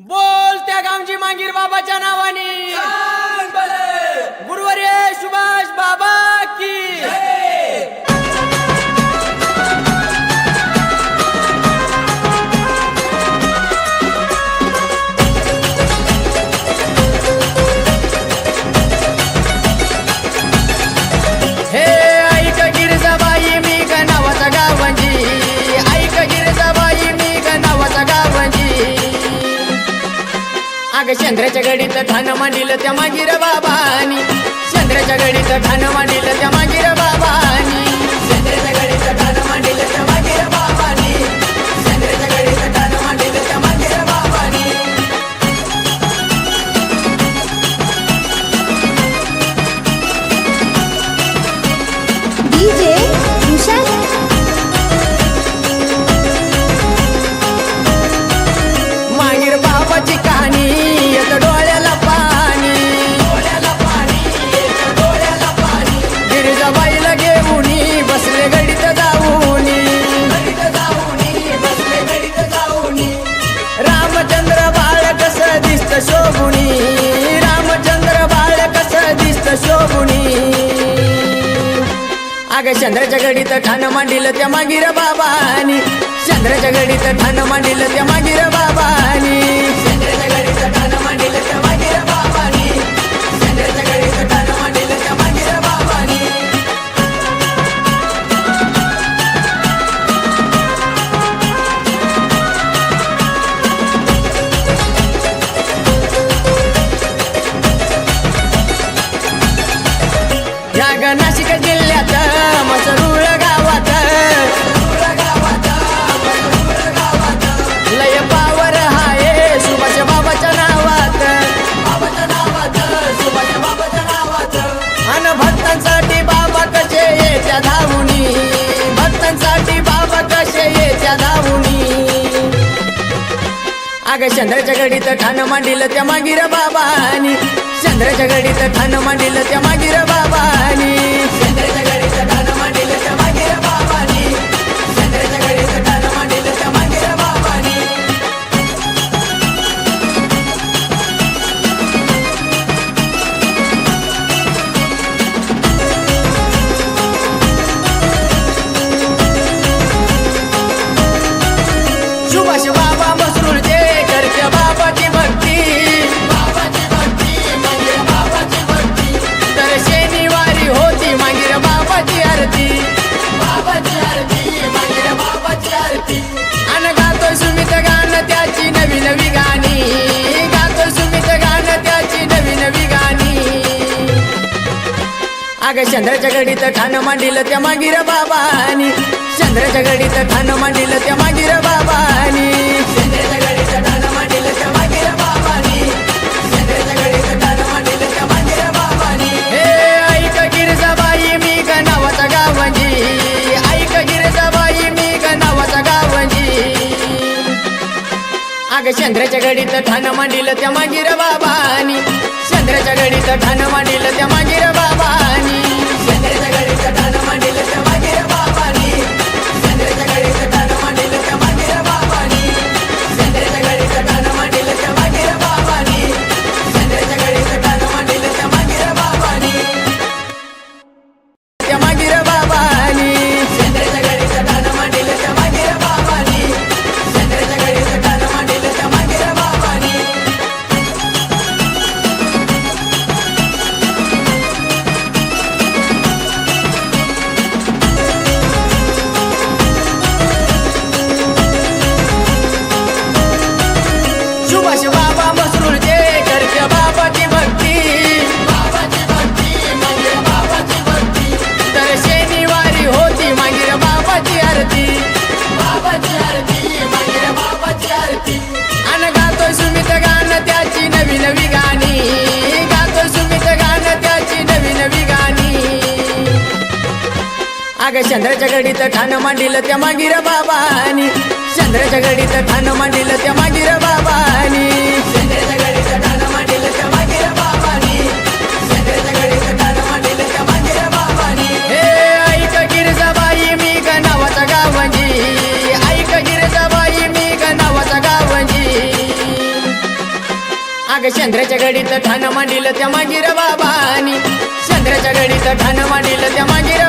बोल त्या गावची मांगीर बाबाच्या नावाने. गुरुवर्य सुभाष बाबा की. माग चंद्राच्या गडीत ठाण मांडिल त्या मागीर बाबानी. चंद्राच्या गडीत ठाण मांडिल त्या मागीर बाबानी. अग चंद्राच्या गडीत ठाण मांडिल त्या मागीर बाबानी. चंद्राच्या गडीत ठाण मांडिल त्या मागीर बाबानी. अग चंद्राच्या गडीत ठाण मांडिल त्या मागीर बाबानी. चंद्राच्या गडीत ठाण मांडिल त्या मागीर चंद्राच्या गडीत ठाण मांडिल त्या मागीर बाबानी. चंद्राच्या गडीत ठाण मांडिल त्या मागीर बाबानी. चंद्राच्या गडीत ठाण मांडिल त्या मागीर बाबानी. चंद्राच्या गडीत ठाण मांडिल त्या मागीर बाबानी. हे ऐक गिरजाबाई मी ग नावाचा गावंजी. ऐक गिरजाबाई मी ग नावाचा अग चंद्राच्या गडीत ठाण मांडिल त्या मागीर बाबानी. चंद्राच्या गडीत ठाण मांडिल त्या मागीर चंद्राच्या गडीत ठाण मांडिल त्या मागीर बाबानी. चंद्राच्या गडीत ठाण मांडिल त्या मागीर बाबानी. चंद्राच्या गडीत ठाण मांडिल त्या मागीर बाबानी. चंद्राच्या गडीत ठाण मांडिल त्या मागीर बाबानी. हे ऐक गिरजाबाई मी ग गावंजी. ऐक गिरजाबाई मी ग नावाचा गावंजी. अग चंद्राच्या घडीत ठाण मांडिल त्या मागीर बाबानी. चंद्राच्या घडीत ठाण मांडिल त्या मागीर